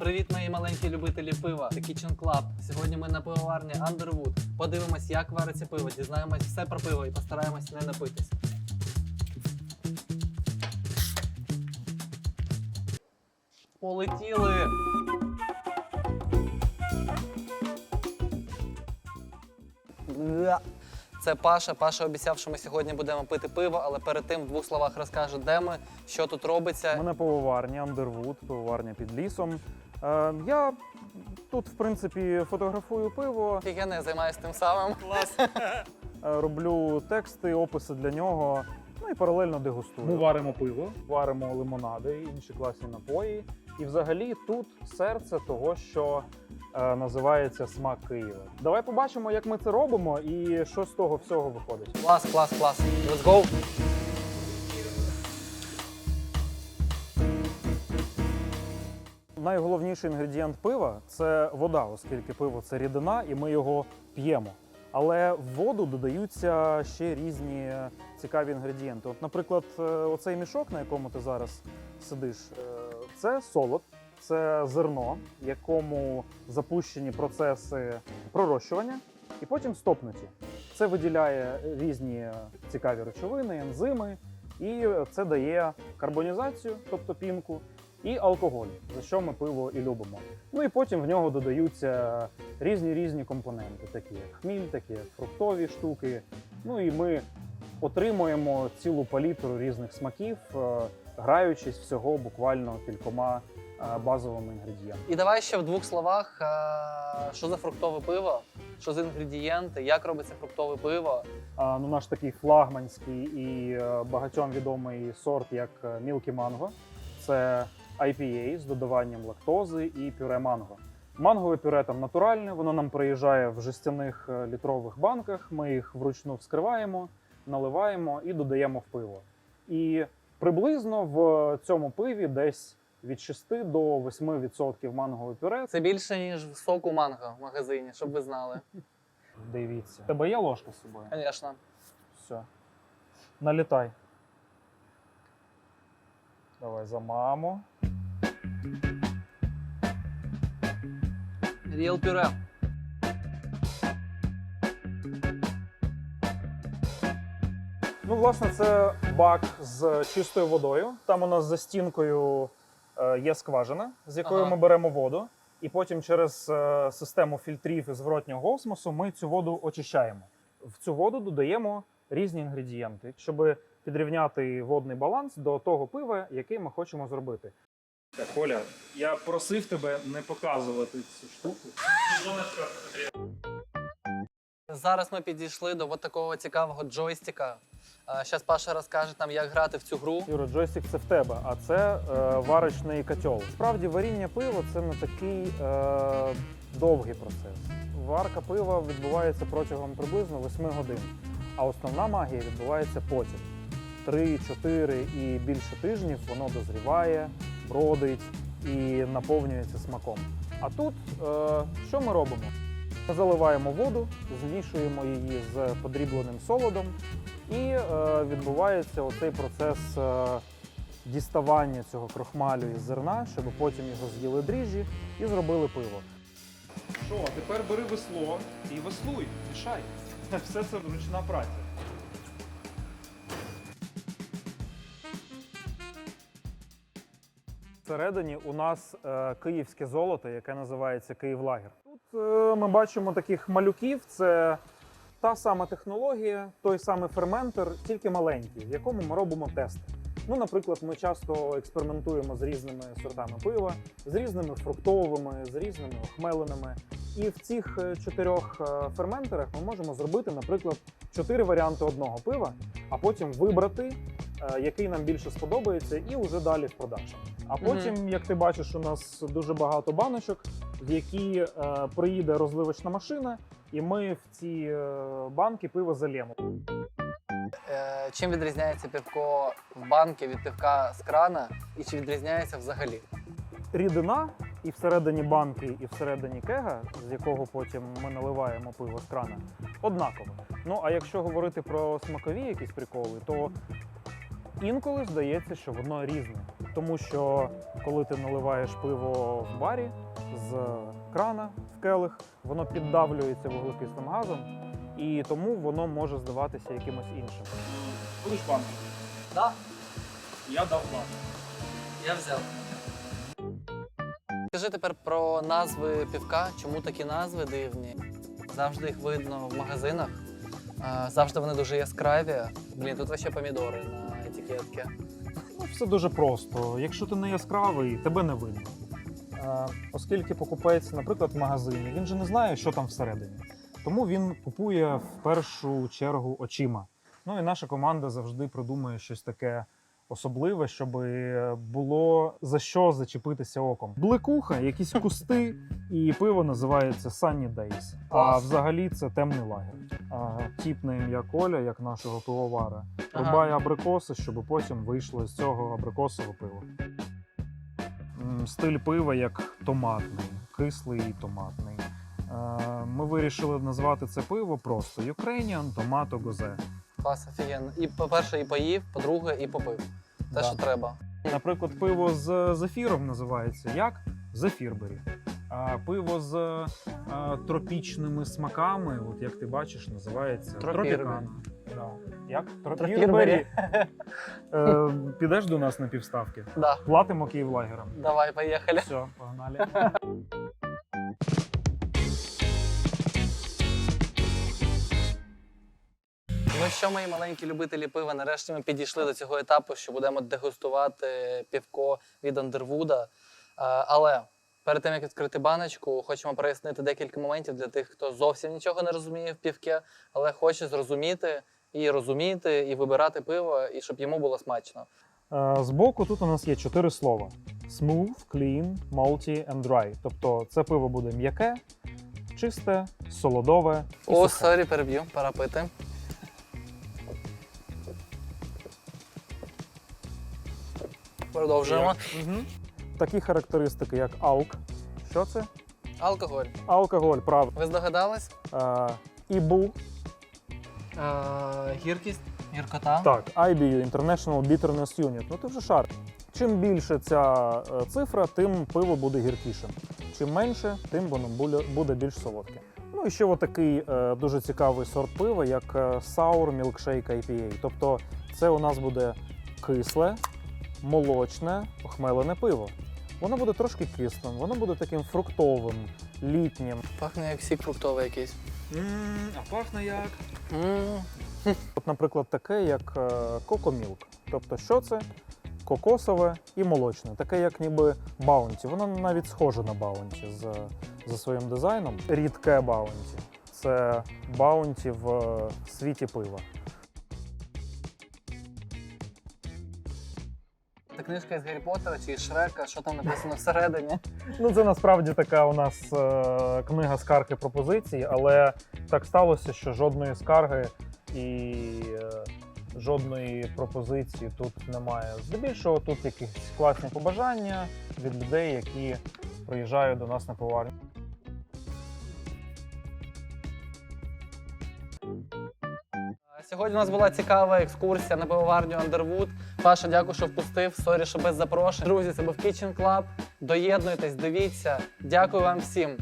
Привіт, мої маленькі любителі пива. Це Kitchen Club. Сьогодні ми на пивоварні Underwood. Подивимось, як вариться пиво, дізнаємось все про пиво і постараємось не напитись. Полетіли! Це Паша. Паша обіцяв, що ми сьогодні будемо пити пиво, але перед тим в двох словах розкаже, де ми, що тут робиться. У мене пивоварня Underwood, пивоварня під лісом. Е, я тут, в принципі, фотографую пиво, Я не займаюся тим самим. е, роблю тексти, описи для нього. Ну і паралельно дегустую. Ми варимо пиво. варимо лимонади, інші класні напої. І взагалі тут серце того, що е, називається смак Києва. Давай побачимо, як ми це робимо і що з того всього виходить. Клас, клас, клас. Let's go! Найголовніший інгредієнт пива це вода, оскільки пиво це рідина, і ми його п'ємо. Але в воду додаються ще різні цікаві інгредієнти. От, наприклад, е, оцей мішок, на якому ти зараз сидиш, е, це солод, це зерно, в якому запущені процеси пророщування, і потім стопнуті. Це виділяє різні цікаві речовини, ензими, і це дає карбонізацію, тобто пінку, і алкоголь, за що ми пиво і любимо. Ну і потім в нього додаються різні різні компоненти, такі як хміль, такі як фруктові штуки. Ну і ми отримуємо цілу палітру різних смаків, е, граючись всього буквально кількома е, базовими інгредієнтами. І давай ще в двох словах, е, що за фруктове пиво, що за інгредієнти, як робиться фруктове пиво. Ну, наш такий флагманський і багатьом відомий сорт, як Milky Mango. Це IPA з додаванням лактози і пюре манго. Мангове пюре там натуральне, воно нам приїжджає в жестяних е, літрових банках. Ми їх вручну вскриваємо, наливаємо і додаємо в пиво. І приблизно в цьому пиві десь від 6 до 8% мангове пюре. Це більше, ніж в соку манго в магазині, щоб ви знали. Дивіться. Тебе є ложка з собою? Звісно. Все. Налітай. Давай за маму. Ріл пюре. Ну, власне, це бак з чистою водою. Там у нас за стінкою е, є скважина, з якою Ага. ми беремо воду. І потім через е, систему фільтрів і зворотнього осмосу ми цю воду очищаємо. В цю воду додаємо різні інгредієнти, щоб підрівняти водний баланс до того пива, який ми хочемо зробити. Так, Оля, я просив тебе не показувати цю штуку. Зараз ми підійшли до от такого цікавого джойстика. Зараз Паша розкаже нам, як грати в цю гру. Юра, джойстик це в тебе, а це е, варочний котел. Справді варіння пива це не такий е, довгий процес. Варка пива відбувається протягом приблизно 8 годин, а основна магія відбувається потім. 3-4 і більше тижнів воно дозріває, бродить і наповнюється смаком. А тут е, що ми робимо? Заливаємо воду, змішуємо її з подрібленим солодом, і е, відбувається оцей процес е, діставання цього крохмалю із зерна, щоб потім його з'їли дріжджі і зробили пиво. Що, тепер бери весло і веслуй, мішай. Все це ручна праця. Всередині у нас е, київське золото, яке називається Київлагер. Тут е, ми бачимо таких малюків. Це та сама технологія, той самий ферментер, тільки маленький, в якому ми робимо тести. Ну, наприклад, ми часто експериментуємо з різними сортами пива, з різними фруктовими, з різними охмеленими. І в цих е, чотирьох ферментерах ми можемо зробити, наприклад, чотири варіанти одного пива, а потім вибрати, який нам більше сподобається, і вже далі в продаж. А потім, як ти бачиш, у нас дуже багато баночок, в які е, приїде розливочна машина, і ми в ці е, банки пиво зальємо. Е, Чим відрізняється пивко в банки від пивка з крана, і чи відрізняється взагалі? Рідина і всередині банки, і всередині кега, з якого потім ми наливаємо пиво з крана, однаково. Ну а якщо говорити про смакові якісь приколи, то інколи здається, що воно різне. Тому що коли ти наливаєш пиво в барі з крана в келих, воно піддавлюється вуглекислим газом, і тому воно може здаватися якимось іншим. Будеш пан? Да, Я дав план. я взяв. Скажи тепер про назви півка, чому такі назви дивні? Завжди їх видно в магазинах. Завжди вони дуже яскраві. Блін, тут ще помідори на етикетці. Ну, все дуже просто. Якщо ти не яскравий, тебе не видно. Оскільки покупець, наприклад, в магазині, він же не знає, що там всередині. Тому він купує в першу чергу очима. Ну і наша команда завжди придумує щось таке особливе, щоб було за що зачепитися оком. Блекуха, якісь кусти, і пиво називається Sunny Days. А взагалі це темний лагер. А, Тіп на ім'я Коля, як нашого пивовара, рубає абрикоси, щоб потім вийшло з цього абрикосове пиво. М, Стиль пива як томатний, кислий і томатний. Е, Ми вирішили назвати це пиво просто Ukrainian Tomato Goze. Клас, офігенно. І по-перше, і поїв, по-друге, і попив. Те, Да. що треба. Наприклад, пиво з зефіром називається як Зефірбері. А пиво з е, тропічними смаками, от як ти бачиш, називається Тропірбері. Тропікана. Да. Як? Тропірбері. Е, Підеш до нас на півставки. Да. Платимо Київлагером. Давай, поїхали. Все, погнали. що, мої маленькі любителі пива, нарешті ми підійшли до цього етапу, що будемо дегустувати півко від Андервуда. Але перед тим як відкрити баночку, хочемо прояснити декілька моментів для тих, хто зовсім нічого не розуміє в півке, але хоче зрозуміти і розуміти, і вибирати пиво, і щоб йому було смачно. Е, Збоку тут у нас є чотири слова: smooth, clean, malty and dry. Тобто це пиво буде м'яке, чисте, солодове. і О, сорі, переб'ю, пора пити. Продовжуємо. Такі характеристики, як алк. Що це? Алкоголь. Алкоголь, правда. Ви здогадались? Ібу, гіркість, гіркота. так, IBU, International Bitterness Unit. Ну ти вже шар. Чим більше ця е, цифра, тим пиво буде гіркішим. Чим менше, тим воно буде- буде більш солодке. Ну і ще отакий е, дуже цікавий сорт пива, як е, Sour Milkshake IPA. Тобто це у нас буде кисле, молочне, охмелене пиво. Воно буде трошки кислим, воно буде таким фруктовим, літнім. Пахне як сік фруктовий якийсь. а пахне як? м От, наприклад, таке, як кокомілк. Тобто, що це? Кокосове і молочне, таке, як ніби баунті. Воно навіть схоже на баунті з, за своїм дизайном. Рідке баунті. Це баунті в е, світі пива. Це книжка із Гаррі Поттера чи із Шрека, що там написано всередині. Ну, це насправді така у нас е, книга скарг і пропозицій, але так сталося, що жодної скарги і е, жодної пропозиції тут немає. Здебільшого тут якісь класні побажання від людей, які приїжджають до нас на поварню. Сьогодні у нас була цікава екскурсія на пивоварню Underwood. Паша, дякую, що впустив. Сорі, що без запрошень. Друзі, це був Kitchen Club. Доєднуйтесь, дивіться. Дякую вам всім.